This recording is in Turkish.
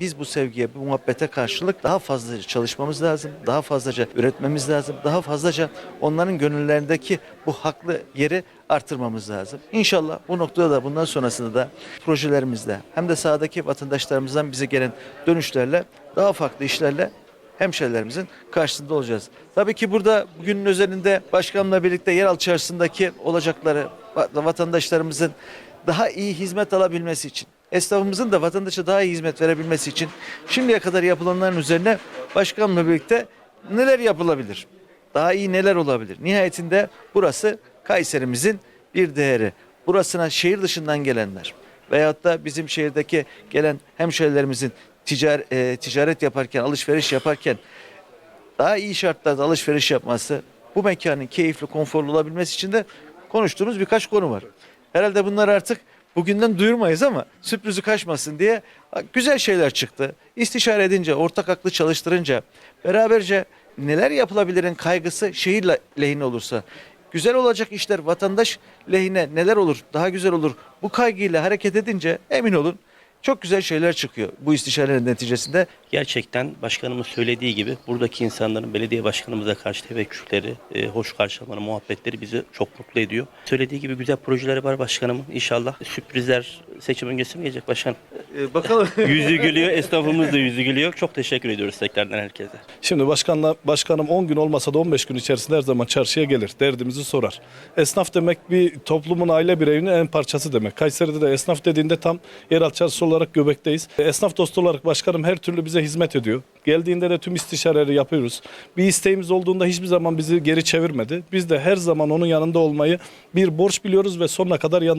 Biz bu sevgiye, bu muhabbete karşılık daha fazlaca çalışmamız lazım. Daha fazlaca üretmemiz lazım. Daha fazlaca onların gönüllerindeki bu haklı yeri artırmamız lazım. İnşallah bu noktada da bundan sonrasında da projelerimizde hem de sahadaki vatandaşlarımızdan bize gelen dönüşlerle daha farklı işlerle hemşerilerimizin karşısında olacağız. Tabii ki burada bugünün özelinde başkanla birlikte yeraltı çarşısındaki olacakları va- vatandaşlarımızın daha iyi hizmet alabilmesi için, esnafımızın da vatandaşa daha iyi hizmet verebilmesi için şimdiye kadar yapılanların üzerine başkanla birlikte neler yapılabilir? Daha iyi neler olabilir? Nihayetinde burası Kayserimizin bir değeri. Burasına şehir dışından gelenler veyahut da bizim şehirdeki gelen hemşehrilerimizin ticar, e, ticaret yaparken, alışveriş yaparken daha iyi şartlarda alışveriş yapması, bu mekanın keyifli, konforlu olabilmesi için de konuştuğumuz birkaç konu var. Herhalde bunlar artık bugünden duyurmayız ama sürprizi kaçmasın diye güzel şeyler çıktı. İstişare edince, ortak aklı çalıştırınca, beraberce neler yapılabilirin kaygısı şehir le- lehine olursa, güzel olacak işler vatandaş lehine neler olur, daha güzel olur. Bu kaygıyla hareket edince emin olun çok güzel şeyler çıkıyor bu istişarelerin neticesinde. Gerçekten başkanımız söylediği gibi buradaki insanların belediye başkanımıza karşı teveccühleri, e, hoş karşılamaları, muhabbetleri bizi çok mutlu ediyor. Söylediği gibi güzel projeleri var başkanımın. İnşallah sürprizler seçim öncesi mi gelecek başkan? bakalım. Yüzü gülüyor, esnafımız da yüzü gülüyor. Çok teşekkür ediyoruz tekrardan herkese. Şimdi başkanla, başkanım 10 gün olmasa da 15 gün içerisinde her zaman çarşıya gelir. Derdimizi sorar. Esnaf demek bir toplumun aile bireyinin en parçası demek. Kayseri'de de esnaf dediğinde tam yeraltı çarşısı olarak göbekteyiz. Esnaf dostu olarak başkanım her türlü bize hizmet ediyor. Geldiğinde de tüm istişareleri yapıyoruz. Bir isteğimiz olduğunda hiçbir zaman bizi geri çevirmedi. Biz de her zaman onun yanında olmayı bir borç biliyoruz ve sonuna kadar yanındayız.